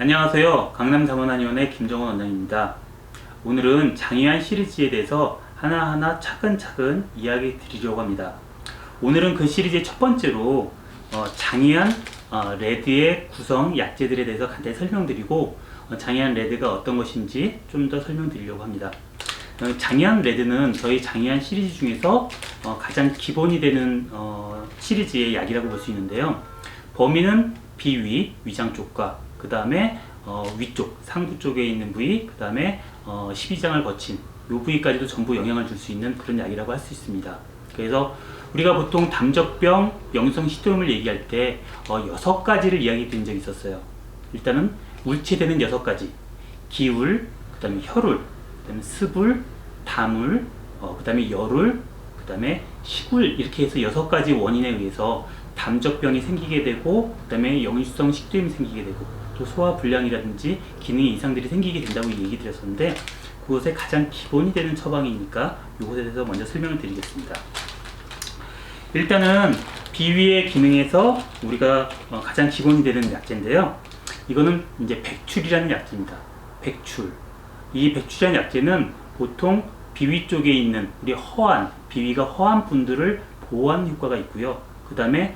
안녕하세요. 강남자문한의원의 김정원 원장입니다. 오늘은 장애한 시리즈에 대해서 하나하나 차근차근 이야기 드리려고 합니다. 오늘은 그 시리즈의 첫 번째로 어, 장애한 어, 레드의 구성 약재들에 대해서 간단히 설명드리고 어, 장애한 레드가 어떤 것인지 좀 더 설명드리려고 합니다. 어, 장애한 레드는 저희 장애한 시리즈 중에서 어, 가장 기본이 되는 어, 시리즈의 약이라고 볼 수 있는데요. 범위는 비위, 위장 쪽과 그 다음에 어, 위쪽, 상부 쪽에 있는 부위, 그 다음에 어, 12장을 거친 이 부위까지도 전부 영향을 줄 수 있는 그런 약이라고 할 수 있습니다. 그래서 우리가 보통 담적병, 영성 시드롬을 얘기할 때 어, 여섯 가지를 이야기 드린 적이 있었어요. 일단은 울체되는 여섯 가지, 기울, 그 다음에 혈울, 그 다음에 스불, 다물, 어, 그 다음에 열울, 그 다음에 시굴 이렇게 해서 여섯 가지 원인에 의해서 담적병이 생기게 되고 그 다음에 영유성 식도염이 생기게 되고 또 소화 불량이라든지 기능의 이상들이 생기게 된다고 얘기 드렸었는데 그것의 가장 기본이 되는 처방이니까 이것에 대해서 먼저 설명을 드리겠습니다. 일단은 비위의 기능에서 우리가 어, 가장 기본이 되는 약재인데요. 이거는 이제 백출이라는 약재입니다. 백출. 이 백출이라는 약재는 보통 비위 쪽에 있는 우리 허한 비위가 허한 분들을 보호하는 효과가 있고요. 그 다음에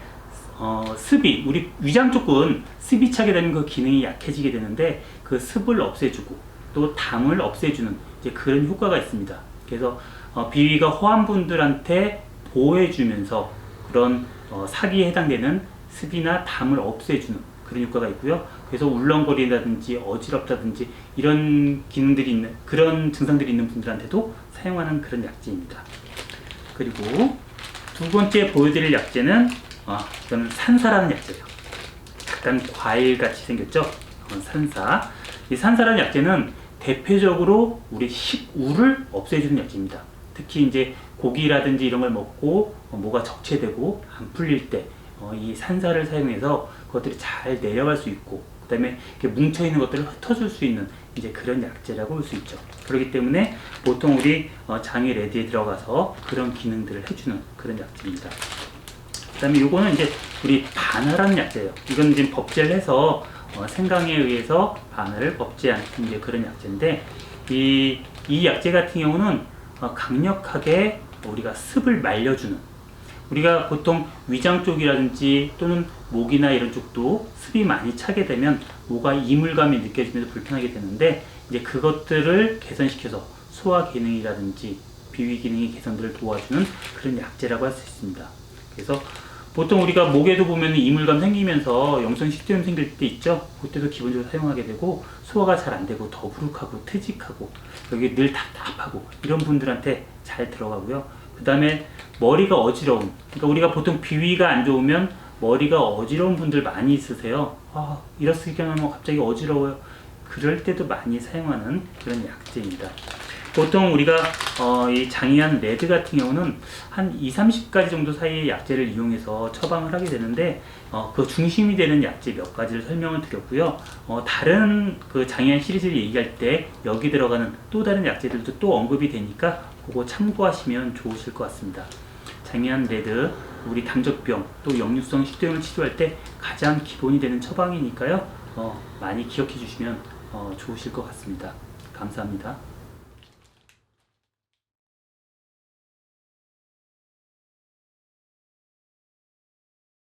어, 습이 우리 위장 쪽은 습이 차게 되면 그 기능이 약해지게 되는데 그 습을 없애주고 또 담을 없애주는 이제 그런 효과가 있습니다. 그래서 어, 비위가 허한 분들한테 보호해주면서 그런 어, 사기에 해당되는 습이나 담을 없애주는 그런 효과가 있고요. 그래서 울렁거리다든지 어지럽다든지 이런 기능들이 있는 그런 증상들이 있는 분들한테도 사용하는 그런 약재입니다. 그리고 두 번째 보여드릴 약재는 어, 이거는 산사라는 약재예요. 약간 과일 같이 생겼죠? 어, 산사. 이 산사라는 약재는 대표적으로 우리 식우를 없애주는 약재입니다. 특히 이제 고기라든지 이런 걸 먹고 어, 뭐가 적체되고 안 풀릴 때 어, 이 산사를 사용해서 그것들이 잘 내려갈 수 있고 그다음에 뭉쳐 있는 것들을 흩어줄 수 있는 이제 그런 약재라고 볼 수 있죠. 그렇기 때문에 보통 우리 어, 장애 레디에 들어가서 그런 기능들을 해주는 그런 약재입니다. 그다음에 요거는 이제 우리 반화라는 약재예요. 이건 지금 법제를 해서 어, 생강에 의해서 반화를 법제한 이제 그런 약재인데 이, 이 약재 같은 경우는 어, 강력하게 우리가 습을 말려주는 우리가 보통 위장 쪽이라든지 또는 목이나 이런 쪽도 습이 많이 차게 되면 뭐가 이물감이 느껴지면서 불편하게 되는데 이제 그것들을 개선시켜서 소화 기능이라든지 비위 기능의 개선들을 도와주는 그런 약재라고 할 수 있습니다. 그래서 보통 우리가 목에도 보면 이물감 생기면서 영성 식도염 생길 때 있죠. 그때도 기본적으로 사용하게 되고 소화가 잘 안 되고 더부룩하고 퇴직하고 여기 늘 답답하고 이런 분들한테 잘 들어가고요. 그 다음에 머리가 어지러운 그러니까 우리가 보통 비위가 안 좋으면 머리가 어지러운 분들 많이 있으세요. 아 이렇으니까 뭐 갑자기 어지러워요. 그럴 때도 많이 사용하는 그런 약재입니다. 보통 우리가 어, 이 장이한 레드 같은 경우는 한 2, 30가지 정도 사이의 약재를 이용해서 처방을 하게 되는데 어, 그 중심이 되는 약재 몇 가지를 설명을 드렸고요. 어, 다른 그 장이한 시리즈를 얘기할 때 여기 들어가는 또 다른 약재들도 또 언급이 되니까 그거 참고하시면 좋으실 것 같습니다. 장이한 레드, 우리 담적병, 또 역류성 식도염을 치료할 때 가장 기본이 되는 처방이니까요. 어, 많이 기억해 주시면 어, 좋으실 것 같습니다. 감사합니다.